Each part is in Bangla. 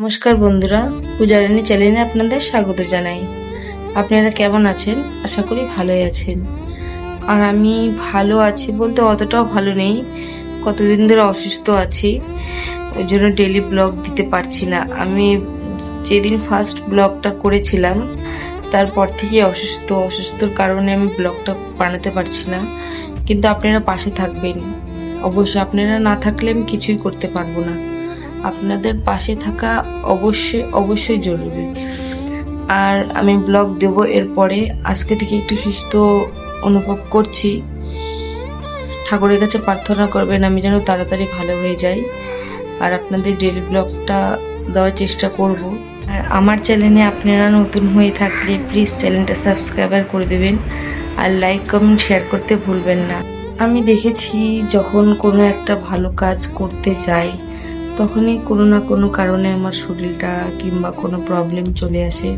নমস্কার বন্ধুরা, পূজারানী চ্যানেলে আপনাদের স্বাগত জানাই। আপনারা কেমন আছেন? আশা করি ভালোই আছেন। আর আমি ভালো আছি বলতে অতটাও ভালো নেই। কতদিন ধরে অসুস্থ আছি, ওই জন্য ডেলি ব্লগ দিতে পারছি না। আমি যেদিন ফার্স্ট ব্লগটা করেছিলাম, তারপর থেকে অসুস্থ। অসুস্থর কারণে আমি ব্লগটা বানাতে পারছি না। কিন্তু আপনারা পাশে থাকবেন। অবশ্যই আপনারা না থাকলে আমি কিছুই করতে পারব না। আপনাদের পাশে থাকা অবশ্যই অবশ্যই জরুরি। আর আমি ব্লগ দেব এরপরে। আজকে থেকে একটু সুস্থ অনুভব করছি। ঠাকুরের কাছে প্রার্থনা করবেন আমি যেন তাড়াতাড়ি ভালো হয়ে যাই। আর আপনাদের ডেলি ব্লগটা দেওয়ার চেষ্টা করব। আর আমার চ্যানেলে আপনারা নতুন হয়ে থাকলে প্লিজ চ্যানেলটা সাবস্ক্রাইবার করে দেবেন। আর লাইক কমেন্ট শেয়ার করতে ভুলবেন না। আমি দেখেছি যখন কোনো একটা ভালো কাজ করতে যাই তখনই কোনো না কোনো কারণে আমার শরীরটা কিংবা কোনো প্রবলেম চলে আসে।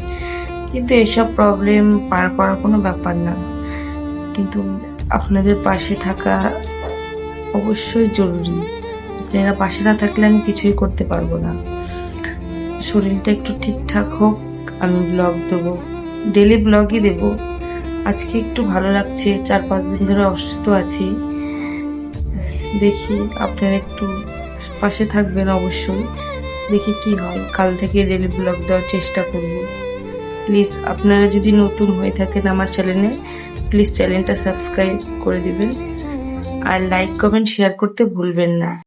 কিন্তু এসব প্রবলেম পার করার কোনো ব্যাপার না। কিন্তু আপনাদের পাশে থাকা অবশ্যই জরুরি। আপনারা পাশে না থাকলে আমি কিছুই করতে পারব না। শরীরটা একটু ঠিকঠাক হোক, আমি ব্লগ দেবো। ডেলি ব্লগই দেব। আজকে একটু ভালো লাগছে, চার পাঁচ দিন ধরে অসুস্থ আছি। দেখি আপনারা একটু পাশে থাকবেন অবশ্যই। দেখি কি হয়। কাল থেকে রেল ব্লগ দেওয়ার চেষ্টা করব। প্লিজ, আপনারা যদি নতুন হয়ে থাকেন আমার চ্যানেলে, প্লিজ চ্যানেলটা সাবস্ক্রাইব করে দিবেন। আর লাইক কমেন্ট শেয়ার করতে ভুলবেন না।